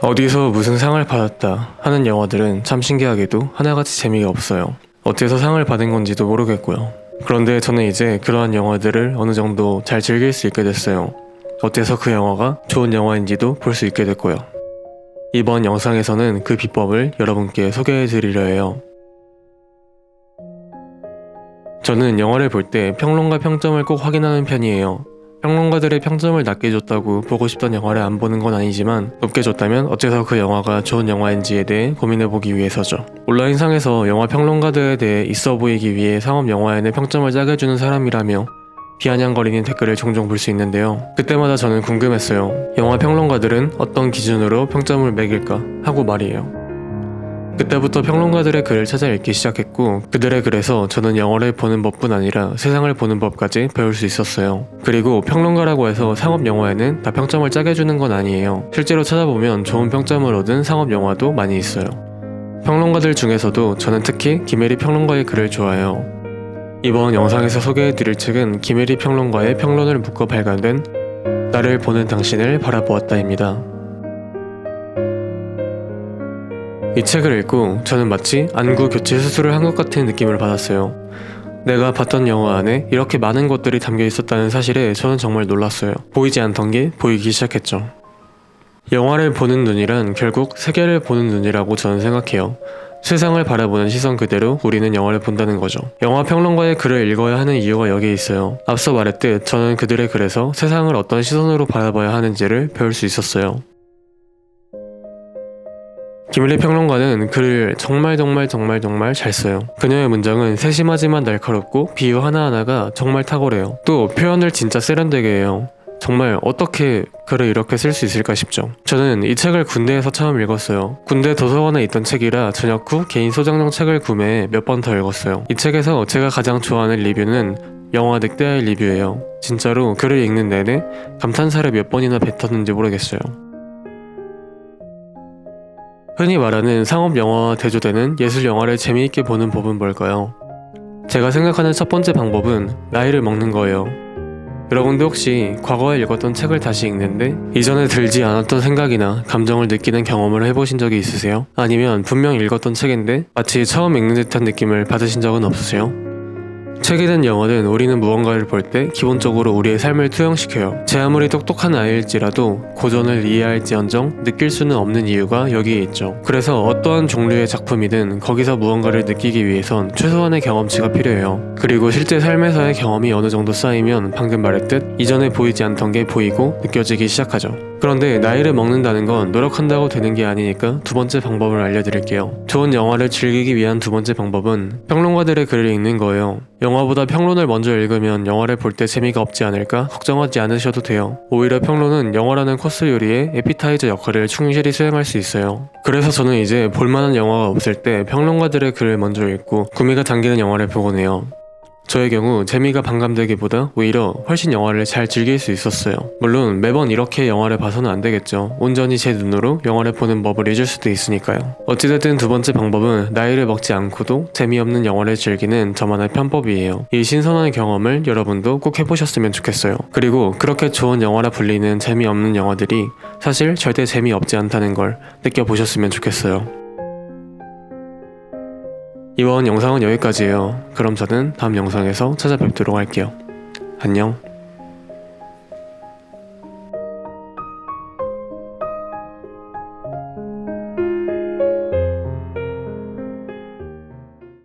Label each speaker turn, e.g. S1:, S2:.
S1: 어디서 무슨 상을 받았다 하는 영화들은 참 신기하게도 하나같이 재미가 없어요. 어째서 상을 받은 건지도 모르겠고요. 그런데 저는 이제 그러한 영화들을 어느 정도 잘 즐길 수 있게 됐어요. 어째서 그 영화가 좋은 영화인지도 볼 수 있게 됐고요. 이번 영상에서는 그 비법을 여러분께 소개해 드리려 해요. 저는 영화를 볼 때 평론가 평점을 꼭 확인하는 편이에요. 평론가들의 평점을 낮게 줬다고 보고 싶던 영화를 안 보는 건 아니지만 높게 줬다면 어째서 그 영화가 좋은 영화인지에 대해 고민해 보기 위해서죠. 온라인상에서 영화 평론가들에 대해 있어 보이기 위해 상업 영화에는 평점을 짜게 주는 사람이라며 비아냥거리는 댓글을 종종 볼 수 있는데요. 그때마다 저는 궁금했어요. 영화 평론가들은 어떤 기준으로 평점을 매길까 하고 말이에요. 그때부터 평론가들의 글을 찾아 읽기 시작했고 그들의 글에서 저는 영화를 보는 법뿐 아니라 세상을 보는 법까지 배울 수 있었어요. 그리고 평론가라고 해서 상업 영화에는 다 평점을 짜게 주는 건 아니에요. 실제로 찾아보면 좋은 평점을 얻은 상업 영화도 많이 있어요. 평론가들 중에서도 저는 특히 김혜리 평론가의 글을 좋아해요. 이번 영상에서 소개해드릴 책은 김혜리 평론가의 평론을 묶어 발간된 나를 보는 당신을 바라보았다입니다. 이 책을 읽고 저는 마치 안구 교체 수술을 한 것 같은 느낌을 받았어요. 내가 봤던 영화 안에 이렇게 많은 것들이 담겨 있었다는 사실에 저는 정말 놀랐어요. 보이지 않던 게 보이기 시작했죠. 영화를 보는 눈이란 결국 세계를 보는 눈이라고 저는 생각해요. 세상을 바라보는 시선 그대로 우리는 영화를 본다는 거죠. 영화 평론가의 글을 읽어야 하는 이유가 여기에 있어요. 앞서 말했듯 저는 그들의 글에서 세상을 어떤 시선으로 바라봐야 하는지를 배울 수 있었어요. 김일리 평론가는 글을 정말 정말 정말 정말 잘 써요. 그녀의 문장은 세심하지만 날카롭고 비유 하나하나가 정말 탁월해요. 또 표현을 진짜 세련되게 해요. 정말 어떻게 글을 이렇게 쓸 수 있을까 싶죠. 저는 이 책을 군대에서 처음 읽었어요. 군대 도서관에 있던 책이라 저녁 후 개인 소장용 책을 구매해 몇 번 더 읽었어요. 이 책에서 제가 가장 좋아하는 리뷰는 영화 늑대의 리뷰예요. 진짜로 글을 읽는 내내 감탄사를 몇 번이나 뱉었는지 모르겠어요. 흔히 말하는 상업 영화와 대조되는 예술 영화를 재미있게 보는 법은 뭘까요? 제가 생각하는 첫 번째 방법은 나이를 먹는 거예요. 여러분도 혹시 과거에 읽었던 책을 다시 읽는데 이전에 들지 않았던 생각이나 감정을 느끼는 경험을 해보신 적이 있으세요? 아니면 분명 읽었던 책인데 마치 처음 읽는 듯한 느낌을 받으신 적은 없으세요? 책이든 영화든 우리는 무언가를 볼 때 기본적으로 우리의 삶을 투영시켜요. 제 아무리 똑똑한 아이일지라도 고전을 이해할지언정 느낄 수는 없는 이유가 여기에 있죠. 그래서 어떠한 종류의 작품이든 거기서 무언가를 느끼기 위해선 최소한의 경험치가 필요해요. 그리고 실제 삶에서의 경험이 어느 정도 쌓이면 방금 말했듯 이전에 보이지 않던 게 보이고 느껴지기 시작하죠. 그런데 나이를 먹는다는 건 노력한다고 되는 게 아니니까 두 번째 방법을 알려드릴게요. 좋은 영화를 즐기기 위한 두 번째 방법은 평론가들의 글을 읽는 거예요. 영화보다 평론을 먼저 읽으면 영화를 볼 때 재미가 없지 않을까 걱정하지 않으셔도 돼요. 오히려 평론은 영화라는 코스 요리의 에피타이저 역할을 충실히 수행할 수 있어요. 그래서 저는 이제 볼만한 영화가 없을 때 평론가들의 글을 먼저 읽고 구미가 당기는 영화를 보곤 해요. 저의 경우 재미가 반감되기보다 오히려 훨씬 영화를 잘 즐길 수 있었어요. 물론 매번 이렇게 영화를 봐서는 안 되겠죠. 온전히 제 눈으로 영화를 보는 법을 잊을 수도 있으니까요. 어찌됐든 두 번째 방법은 나이를 먹지 않고도 재미없는 영화를 즐기는 저만의 편법이에요. 이 신선한 경험을 여러분도 꼭 해보셨으면 좋겠어요. 그리고 그렇게 좋은 영화라 불리는 재미없는 영화들이 사실 절대 재미없지 않다는 걸 느껴보셨으면 좋겠어요. 이번 영상은 여기까지예요. 그럼 저는 다음 영상에서 찾아뵙도록 할게요. 안녕.